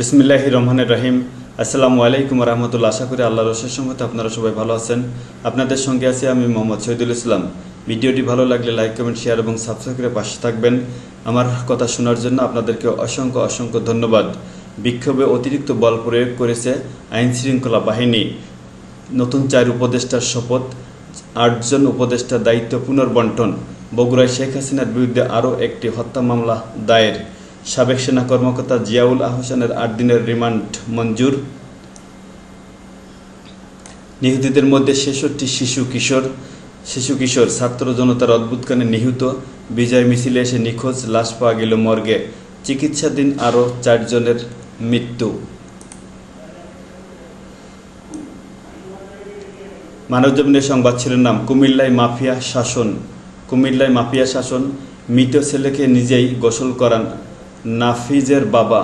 বিসমিল্লাহ রহমানের রহিম। আসসালামু আলাইকুম রহমতুল্লাহ আশা করি আল্লাহ রসের সঙ্গে আপনারা সবাই ভালো আছেন। আপনাদের সঙ্গে আছি আমি মোহাম্মদ শহীদুল ইসলাম। ভিডিওটি ভালো লাগলে লাইক, কমেন্ট, শেয়ার এবং সাবস্ক্রাইব করে পাশে থাকবেন। আমার কথা শোনার জন্য আপনাদেরকে অসংখ্য অসংখ্য ধন্যবাদ। বিক্ষোভে অতিরিক্ত বল প্রয়োগ করেছে আইন শৃঙ্খলা বাহিনী। নতুন চার উপদেষ্টার শপথ, আটজন উপদেষ্টার দায়িত্ব পুনর্বন্টন। বগুড়ায় শেখ হাসিনার বিরুদ্ধে আরও একটি হত্যা মামলা দায়ের। সাবেক সেনা কর্মকর্তা জিয়াউল আহসানের আট দিনের রিমান্ড মঞ্জুর। নিহতদের মধ্যে ছেষট্টি শিশু কিশোর। শিশু কিশোর ছাত্র জনতার অদ্ভুতকানে নিহত। বিজয় মিছিলে এসে নিখোঁজ, লাশ পাওয়া গেল মর্গে। চিকিৎসাধীন আরও চারজনের মৃত্যু। মানবজমিনের সংবাদ শিরোনাম, কুমিল্লায় মাফিয়া শাসন। কুমিল্লায় মাফিয়া শাসন, মৃত ছেলেকে নিজেই গোসল করান নাফিজের বাবা।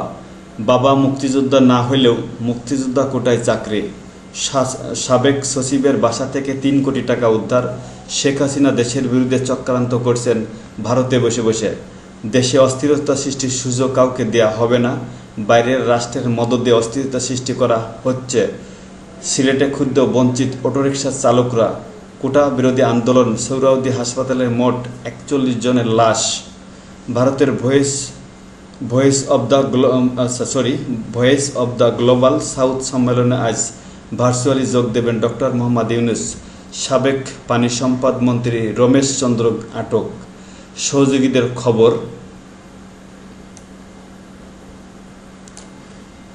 বাবা মুক্তিযোদ্ধা না হলেও মুক্তিযোদ্ধা কোটায় চাকরি। সাবেক সচিবের বাসা থেকে তিন কোটি টাকা উদ্ধার। শেখ হাসিনা দেশের বিরুদ্ধে চক্রান্ত করছেন ভারতে বসে বসে। দেশে অস্থিরতা সৃষ্টির সুযোগ কাউকে দেয়া হবে না। বাইরের রাষ্ট্রের মদদে অস্থিরতা সৃষ্টি করা হচ্ছে। সিলেটে ক্ষুদ্র বঞ্চিত অটোরিকশা চালকরা। কোটা বিরোধী আন্দোলন সৌরাউদ্দি হাসপাতালের মোট একচল্লিশ জনের লাশ। ভারতের voice voice of the sorry voice of the global south সম্মেলনে আজ ভার্চুয়ালি যোগ দেবেন ডক্টর মোহাম্মদ ইউনুস সাবেক পানি সম্পদ মন্ত্রী রমেশ চন্দ্র আটক সহযোগীদের খবর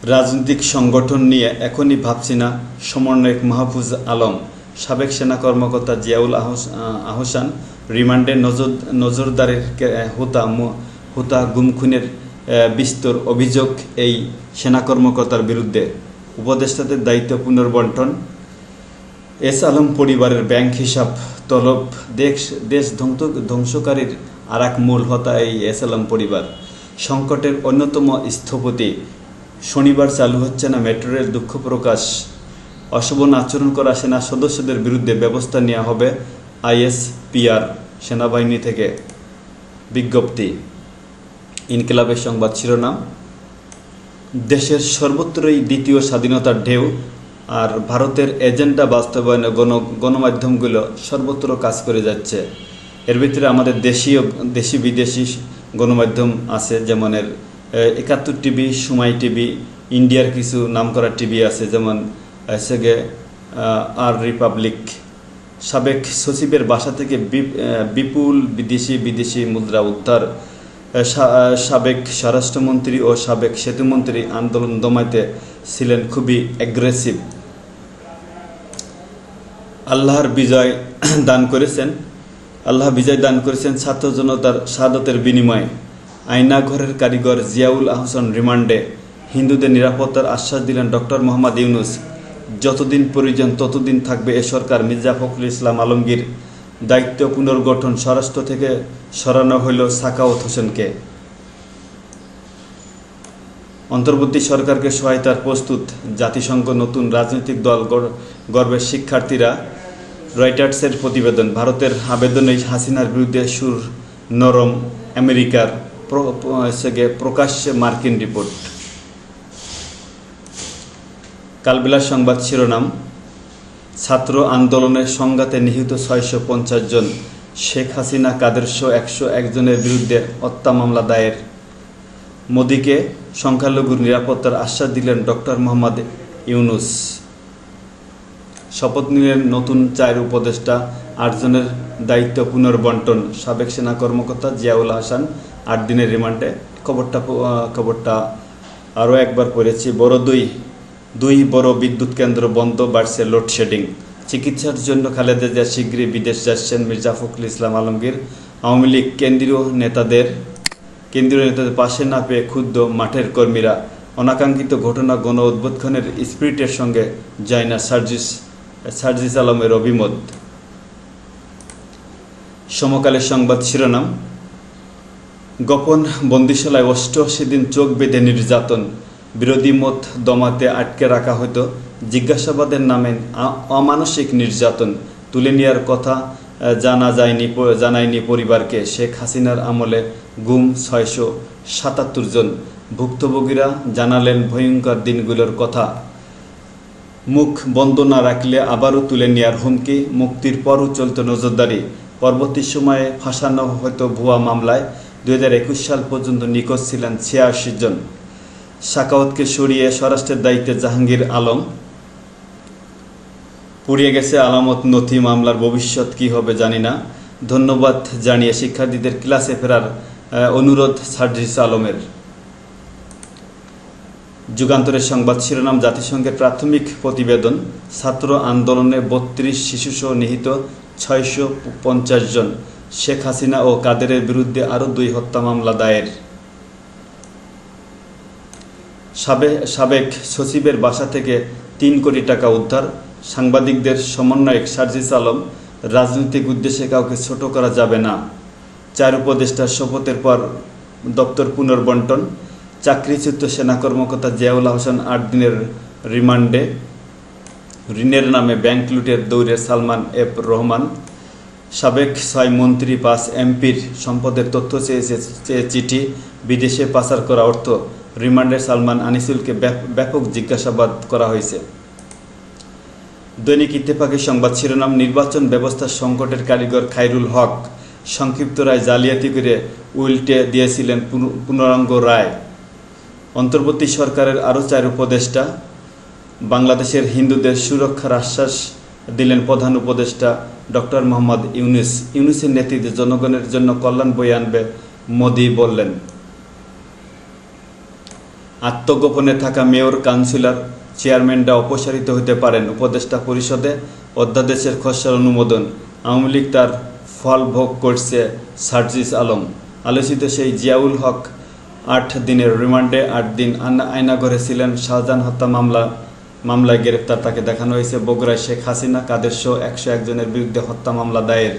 রাজনৈতিক সংগঠন নিয়ে এখনই ভাবছি না সমন্বয়ক মাহফুজ আলম সাবেক সেনা কর্মকর্তা জিয়াউল আহস- আহ, আহসান রিমান্ডে নজর নজরদারের হুতা হুতা গুমখুনের বিস্তর অভিযোগ এই সেনা কর্মকর্তার বিরুদ্ধে। উপদেষ্টাদের দায়িত্ব পুনর্বন্টন। এস আলম পরিবারের ব্যাংক হিসাব তলব। দেশ দেশ ধ্বংস, ধ্বংসকারীর আর এক মূল হতা এই এস আলম পরিবার। সংকটের অন্যতম স্থপতি। শনিবার চালু হচ্ছে না মেট্রো রেল দুঃখ প্রকাশ। অশোভন আচরণ করা সেনা সদস্যদের বিরুদ্ধে ব্যবস্থা নেওয়া হবে আইএসপিআর সেনাবাহিনী থেকে। বিজ্ঞপ্তি। ইনকিলাবের সংবাদ শিরোনাম, দেশের সর্বত্রই দ্বিতীয় স্বাধীনতার ঢেউ আর ভারতের এজেন্ডা বাস্তবায়নে গণ, গণমাধ্যমগুলো সর্বত্র কাজ করে যাচ্ছে। এর ভিতরে আমাদের দেশীয়, দেশি বিদেশি গণমাধ্যম আছে, যেমন এর একাত্তর টিভি, সুমাই টিভি, ইন্ডিয়ার কিছু নামকরা টিভি আছে, যেমন আছে গে আর রিপাবলিক। সাবেক সচিবের বাসা থেকে বিপুল বিদেশি বিদেশি মুদ্রা উদ্ধার সাবেক স্বরাষ্ট্রমন্ত্রী ও সাবেক সেতুমন্ত্রী আন্দোলন দমাইতে ছিলেন খুবই অ্যাগ্রেসিভ আল্লাহর বিজয় দান করেছেন। আল্লাহ বিজয় দান করেছেন ছাত্র জনতার শাহাদতের বিনিময়ে। আয়নাঘরের কারিগর জিয়াউল আহসান রিমান্ডে হিন্দুদের নিরাপত্তার আশ্বাস দিলেন ডক্টর মোহাম্মদ ইউনুস। যতদিন প্রয়োজন ততদিন থাকবে এ সরকার মির্জা ফখরুল ইসলাম আলমগীর দায়িত্ব পুনর্গঠন স্বরাষ্ট্র থেকে সরানো হইল সাকাওয়াত হোসেনকে। অন্তর্বর্তী সরকারকে সহায়তার প্রস্তুত জাতিসংঘ নতুন রাজনৈতিক দল গর্বের শিক্ষার্থীরা। রয়টার্সের প্রতিবেদন, ভারতের আবেদনে হাসিনার বিরুদ্ধে সুর নরম আমেরিকার প্রকাশ্যে মার্কিন রিপোর্ট। কালবিলাস সংবাদ শিরোনাম ছাত্র আন্দোলনের সংঘাতে নিহিত ছয়শো পঞ্চাশ জন। শেখ হাসিনা কাদেরশো একশো একজনের বিরুদ্ধে হত্যা মামলা দায়ের। মোদিকে সংখ্যালঘুর নিরাপত্তার আশ্বাস দিলেন ডক্টর মোহাম্মদ ইউনুস। শপথ নিলেন নতুন চার উপদেষ্টা আটজনের দায়িত্ব পুনর্বন্টন। সাবেক সেনা কর্মকর্তা জিয়াউল হাসান, আট দিনের রিমান্ডে। খবরটা খবরটা আরও একবার পড়েছি। বড় দুই দুই বড় বিদ্যুৎ কেন্দ্র বন্ধ বাড়ছে লোডশেডিং। চিকিৎসার জন্য খালেদা জিয়া শীঘ্রই বিদেশ যাচ্ছেন মির্জা ফখরুল ইসলাম আলমগীর। আওয়ামী লীগ কেন্দ্রীয় নেতাদের কেন্দ্রীয় নেতাদের পাশে না পেয়ে ক্ষুব্ধ মাঠের কর্মীরা। অনাকাঙ্ক্ষিত ঘটনা গণ উদ্বোধনের স্পিরিটের সঙ্গে যায় না সার্জিস সার্জিস আলমের অভিমত। সমকালের সংবাদ শিরোনাম। গোপন বন্দিশালায় অষ্টআশি দিন চোখ বেঁধে নির্যাতন। বিরোধী মত দমাতে আটকে রাখা হতো। জিজ্ঞাসাবাদের নামে অমানসিক নির্যাতন তুলে নেওয়ার কথা জানা যায়নি জানায়নি পরিবারকে। শেখ হাসিনার আমলে গুম ছয়শো সাতাত্তর জন। ভুক্তভোগীরা জানালেন ভয়ঙ্কর দিনগুলোর কথা। মুখ বন্ধ না রাখলে আবারও তুলে নেওয়ার হুমকি, মুক্তির পরও চলত নজরদারি। পরবর্তী সময়ে ফাঁসানো হয়তো ভুয়া মামলায়। দু হাজার একুশ সাল পর্যন্ত নিখোঁজ ছিলেন ছিয়াশি জন। সাকাওয়াতকে সরিয়ে স্বরাষ্ট্রের দায়িত্বে জাহাঙ্গীর আলম। পুড়িয়ে গেছে আলামত নথি মামলার ভবিষ্যৎ কি হবে জানি না। ধন্যবাদ জানিয়ে শিক্ষার্থীদের ক্লাসে ফেরার অনুরোধ সার্জিস আলমের। যুগান্তরের সংবাদ শিরোনাম, জাতিসংঘের প্রাথমিক প্রতিবেদন, ছাত্র আন্দোলনে বত্রিশ শিশুসহ নিহিত ছয়শো পঞ্চাশ জন। শেখ হাসিনা ও কাদেরের বিরুদ্ধে আরও দুই হত্যা মামলা দায়ের। সাবেক সাবেক সচিবের বাসা থেকে তিন কোটি টাকা উদ্ধার, সাংবাদিকদের সমন্বয়ক সার্জিস আলম, রাজনৈতিক উদ্দেশ্যে কাউকে ছোট করা যাবে না। চার উপদেষ্টার শপথের পর দপ্তর পুনর্বন্টন, চাকরিচ্যুত সেনা কর্মকর্তা জিয়াউল হোসেন আট দিনের রিমান্ডে, ঋণের নামে ব্যাংক লুটের দৌড়ে সালমান এফ রহমান, সাবেক ছয় মন্ত্রী পাঁচ এমপির সম্পদের তথ্য চেয়ে চিঠি, বিদেশে পাচার করা অর্থ রিমান্ডে সালমান আনিসুলকে ব্যাপ- ব্যাপক জিজ্ঞাসাবাদ করা হয়েছে। দৈনিক ইত্তেফাকের সংবাদ শিরোনাম, নির্বাচন ব্যবস্থা সংকটের কারিগর খাইরুল হক সংক্ষিপ্ত রায় জালিয়াতি করে উল্টে দিয়েছিলেন পুন- পূর্ণাঙ্গ রায়। অন্তর্বর্তী সরকারের আরও চার উপদেষ্টা, বাংলাদেশের হিন্দুদের সুরক্ষার আশ্বাস দিলেন প্রধান উপদেষ্টা ডক্টর মোহাম্মদ ইউনুস। ইউনুসের নেতৃত্বে জনগণের জন্য কল্যাণ বয়ে আনবে মোদি বললেন। আত্মগোপনে থাকা মেয়র কাউন্সিলর চেয়ারম্যানরা অপসারিত হতে পারেন উপদেষ্টা পরিষদে অধ্যাদেশের খসড়া অনুমোদন। আওয়ামী লীগ তার ফল ভোগ করছে সার্জিস আলম। আলোচিত সেই জিয়াউল হক আট দিনের রিমান্ডে আট দিন আয়নাঘরে ছিলেন শাহজাহান হত্যা মামলা মামলায় গ্রেপ্তার তাকে দেখানো হয়েছে বগুড়ায় শেখ হাসিনা, কাদের সহ একশো একজনের বিরুদ্ধে হত্যা মামলা দায়ের।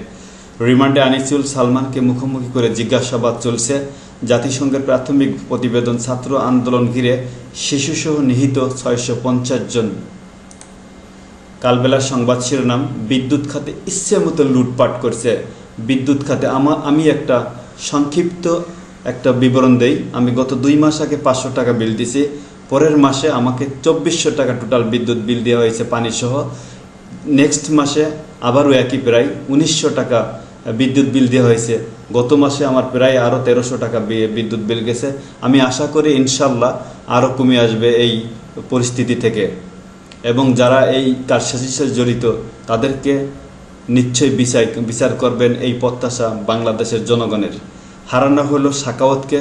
রিমান্ডে আনিসুল সালমানকে মুখোমুখি করে জিজ্ঞাসাবাদ চলছে। জাতিসংঘের প্রাথমিক প্রতিবেদন ছাত্র আন্দোলন ঘিরে শিশুসহ নিহিত ছয়শো পঞ্চাশ জন। কালবেলার সংবাদ শিরোনাম, বিদ্যুৎ খাতে ইচ্ছে মতো লুটপাট করছে। বিদ্যুৎ খাতে আমা, আমি একটা সংক্ষিপ্ত একটা বিবরণ দেই। আমি গত দুই মাস আগে পাঁচশো টাকা বিল দিছি। পরের মাসে আমাকে চব্বিশশো টাকা টোটাল বিদ্যুৎ বিল দেওয়া হয়েছে পানি সহ নেক্সট মাসে আবারও একই প্রায় উনিশশো টাকা বিদ্যুৎ বিল দেওয়া হয়েছে। গত মাসে আমার প্রায় আরও তেরোশো টাকা বিদ্যুৎ বিল গেছে। আমি আশা করি ইনশাল্লাহ আরও কমে আসবে এই পরিস্থিতি থেকে। এবং যারা এই কারসাজির সাথে জড়িত, তাদেরকে নিশ্চয়ই বিচার বিচার করবেন এই প্রত্যাশা বাংলাদেশের জনগণের। হারানো হলো সাকাওয়াতকে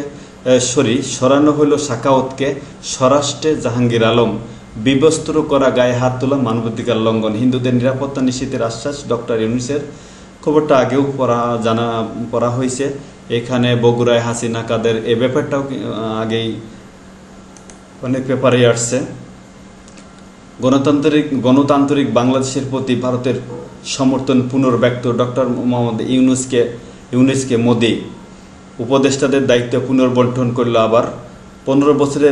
সরি, সরানো হলো সাকাওয়াতকে স্বরাষ্ট্রে জাহাঙ্গীর আলম। বিবস্ত্র করা গায়ে হাত তোলা মানবাধিকার লঙ্ঘন। হিন্দুদের নিরাপত্তা নিশ্চিতের আশ্বাস ডক্টর ইউনিসের। খবরটা আগেও পড়া, জানা, পড়া হয়েছে। এখানে বগুড়ায় হাসিনা কাদের, এ ব্যাপারটাও আগেই অনেক পেপারে আসছে। গণতান্ত্রিক গণতান্ত্রিক বাংলাদেশের প্রতি ভারতের সমর্থন পুনর্ব্যক্ত ডক্টর মোহাম্মদ ইউনুসকে ইউনুসকে মোদি। উপদেষ্টাদের দায়িত্ব পুনর্বন্টন করল আবার। পনেরো বছরে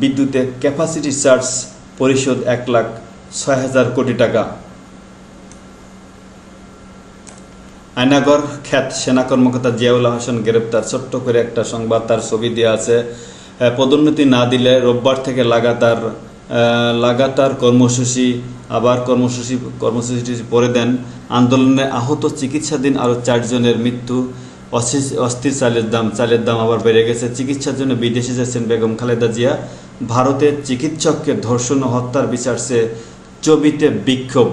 বিদ্যুতে ক্যাপাসিটি চার্জ পরিশোধ এক লাখ ছয় হাজার কোটি টাকা। আয়নাগর খ্যাত সেনা কর্মকর্তা জিয়াউল হাসান গ্রেপ্তার। ছোট্ট করে একটা সংবাদ, তার ছবি দেওয়া আছে। পদোন্নতি না দিলে রোববার থেকে লাগাতার লাগাতার কর্মসূচি, আবার কর্মসূচি, কর্মসূচিটি পরে দেন। আন্দোলনে আহত চিকিৎসাধীন আরও চারজনের মৃত্যু। অস্থির চালের দাম চালের দাম আবার বেড়ে গেছে। চিকিৎসার জন্য বিদেশে যাচ্ছেন বেগম খালেদা জিয়া। ভারতের চিকিৎসককে ধর্ষণ ও হত্যার বিচার চেয়ে চবিতে বিক্ষোভ।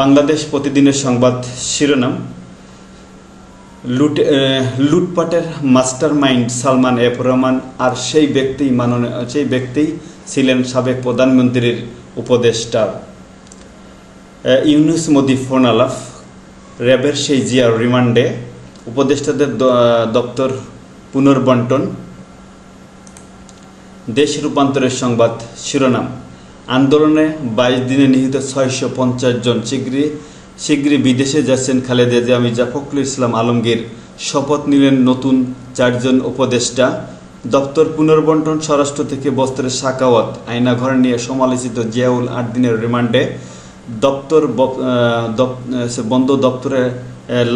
বাংলাদেশ প্রতিদিনের সংবাদ শিরোনাম লুট লুটপাটের mastermind Salman F Rahman আর সেই ব্যক্তি মাননীয় সেই ব্যক্তি ছিলেন সাবেক প্রধানমন্ত্রীর উপদেষ্টা। আহ, ইউনুস মোদি ফোন আলাপ র্যাবের সেই জিয়ার রিমান্ডে উপদেষ্টাদের দপ্তর পুনর্বন্টন। দেশ রূপান্তরের সংবাদ শিরোনাম। আন্দোলনে বাইশ দিনে নিহিত ছয়শো পঞ্চাশ জন শীঘ্রই শীঘ্রই বিদেশে যাচ্ছেন খালেদা জিয়া। মির্জা ফখরুল ইসলাম আলমগীর শপথ নিলেন নতুন চারজন উপদেষ্টা। দপ্তর পুনর্বন্টন, স্বরাষ্ট্র থেকে বস্ত্রের সাকাওয়াত আয়নাঘর নিয়ে সমালোচিত জিয়াউল আট দিনের রিমান্ডে। দপ্তর বন্ধ দপ্তরে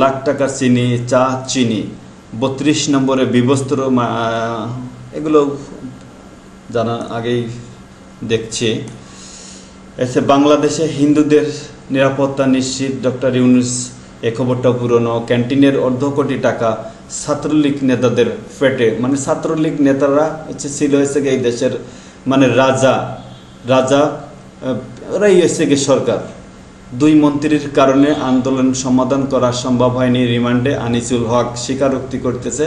লাখ টাকা চিনি, চা, চিনি। বত্রিশ নম্বরে বিবস্ত্র এগুলো জানা আগেই দেখছি। এসে বাংলাদেশে হিন্দুদের নিরাপত্তা নিশ্চিত। ডক্টর ইউনুস এ খবরটা পুরনো। ক্যান্টিনের অর্ধ কোটি টাকা ছাত্রলীগ নেতাদের পেটে মানে ছাত্রলীগ নেতারা হচ্ছে ছিল হয়েছে এই দেশের মানে রাজা রাজা, ওরাই হচ্ছে গিয়ে সরকার। দুই মন্ত্রীর কারণে আন্দোলন সমাধান করা সম্ভব হয়নি। রিমান্ডে আনিসুল হক স্বীকারোক্তি করতেছে।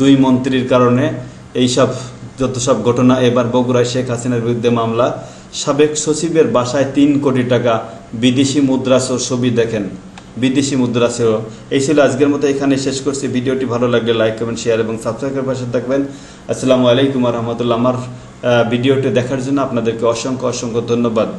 দুই মন্ত্রীর কারণে এইসব, যত সব ঘটনা এবার বগুড়ায় শেখ হাসিনার বিরুদ্ধে মামলা সাবেক সচিবের বাসায় তিন কোটি টাকা বিদেশি মুদ্রাসহ ছবি দেখেন। বিদেশি মুদ্রা সহ এই ছিল আজকের মতো এখানে শেষ করছি। ভিডিওটি ভালো লাগলে লাইক, কমেন্ট শেয়ার এবং সাবস্ক্রাইবের পাশে থাকবেন। আসসালামু আলাইকুম রহমতুল্লাহ। আমার ভিডিওটি দেখার জন্য আপনাদেরকে অসংখ্য অসংখ্য ধন্যবাদ।